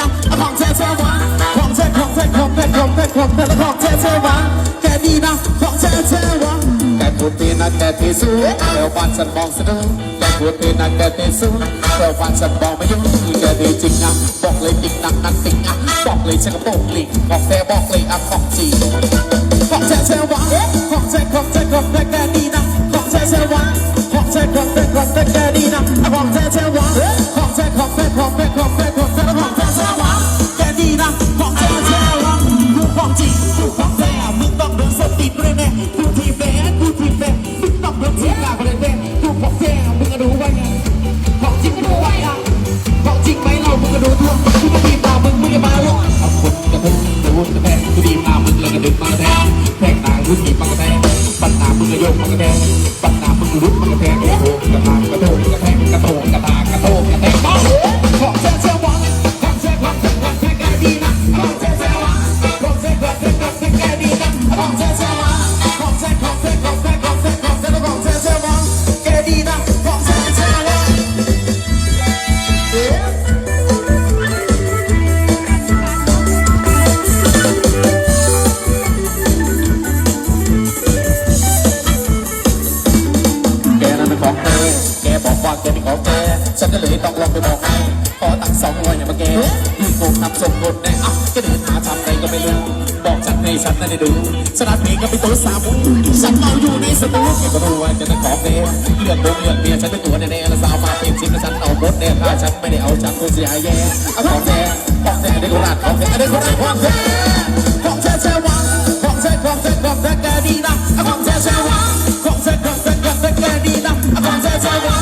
นะของแท้แท้หวานของแท้ของแท้ของแท้ของแท้ของแท้และของแท้แท้หวานแกดีนะของแท้แท้หวานแกพูดตีนะแกที่สูงเดี๋ยวฟันฉันมองสะดุ้งแกพูดตีนะแกที่สูงเดี๋ยวฟันฉันมองไม่ยุ่งแกดีจริงนะบอกเลยจริงนักนักจริงอะบอกเลยฉันก็โป่งลิงบอกแท้บอกเลยอะของจริงของแท้แท้หวานของแท้ขอ แน่กูทีแบนกูทีแบนมึงต้องโดนเสียกาไปเลยแน่กูของแท้มึงก็รู้ไว้ไงของจริงก็รู้ไว้อะของจริงไหมเรามึงก็ดูทั่วกูม่มีตามึงมึงอย่ามาหรอกเอาคนกระทุ้งกระวุ้นกระแทกกูดีมามึงแลยกระดึงมากระแทกแทงนางรุ่นหนีมากระแทกปัญหามึงกระโยกมากระแทกปัญหามึงกระรุดมากระแทก แกบอกว่าแกเป็นของแกฉันก็เลยต้องลองไปบอกให้ขอตังสองร้อยอย่ามาแกพี่โกงนับส่งคนแน่อะก็เดินหาทำอะไรก็ไม่รู้ บอกฉันให้ฉันนั่นได้ดูสนัดเพลงก็เป็นตัวสามุฉันเมาอยู่ในสตูแกก็รู้ว่าจะเป็นของแกเลือดบงเลือดเมียฉันเป็นตัวแน่ๆแล้วสาวมาเป็นชิ้นแล้วฉันเอาหมดแน่ถ้าฉันไม่ได้เอาฉันคงเสียหายแย่เอาของแกของแกได้โคราชของแกได้โคราชของแก ของ